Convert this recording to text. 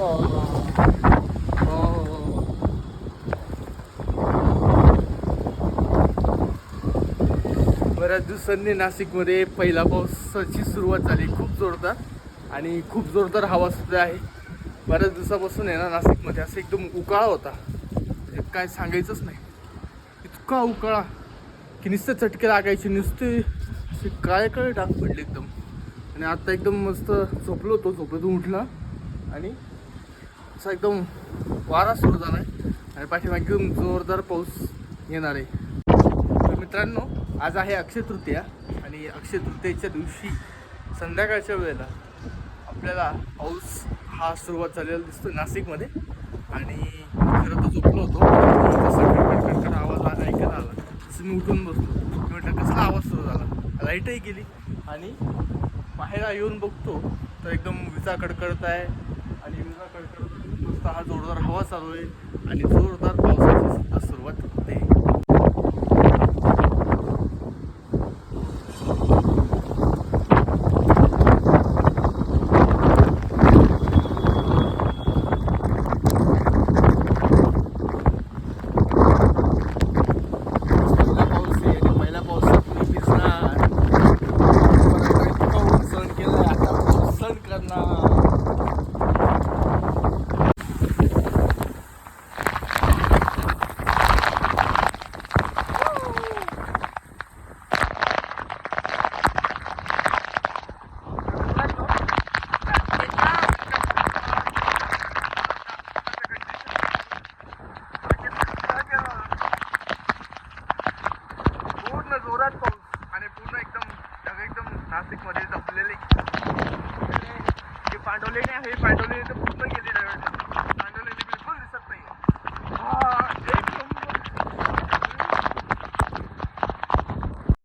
हो, हो. बऱ्याच दिवसांनी नाशिकमध्ये पहिला पावसाची सुरुवात झाली. खूप जोरदार आणि खूप जोरदार हवा सुद्धा आहे. बऱ्याच दिवसापासून आहे ना नाशिकमध्ये. असं एकदम उकाळा होता. म्हणजे काय सांगायचंच नाही. इतका उकाळा की नुसतं चटके लागायचे नुसते असे काय काय डाग पडले एकदम. आणि आत्ता एकदम मस्त झोपलो होतो. झोपेतून उठला आणि असा एकदम वारा सुरू झाला आहे आणि पाठीमागे एकदम जोरदार पाऊस येणार आहे. तर मित्रांनो आज आहे अक्षय तृतीया आणि अक्षय तृतीयेच्या दिवशी संध्याकाळच्या वेळेला आपल्याला पाऊस हा सुरुवात झालेला दिसतो नाशिकमध्ये. आणि खरं तर झोपलो होतो तसा आवाज आला ऐकायला आला. तसं मी उठून बसलो मी म्हटलं कसला आवाज सुरू झाला. लाईटही गेली आणि बाहेर येऊन बघतो तर एकदम विजा कडकडत आहे आणि विजा कडकडत मस्त हा जोरदार हवा चालू आहे आणि जोरदार पावसाची सुद्धा सुरुवात होते. पहिला पाऊस आहे आणि पहिल्या पावसात मी भिजणार परत इतका ऊन सहन केलंय आता पाऊस सहन करणार पूर्ण जोरात पाऊस आणि पूर्ण एकदम ढग एकदम नाशिकमध्ये जपलेले. हे पांडवले नाही हे पांडवले तर पूर्ण गेले.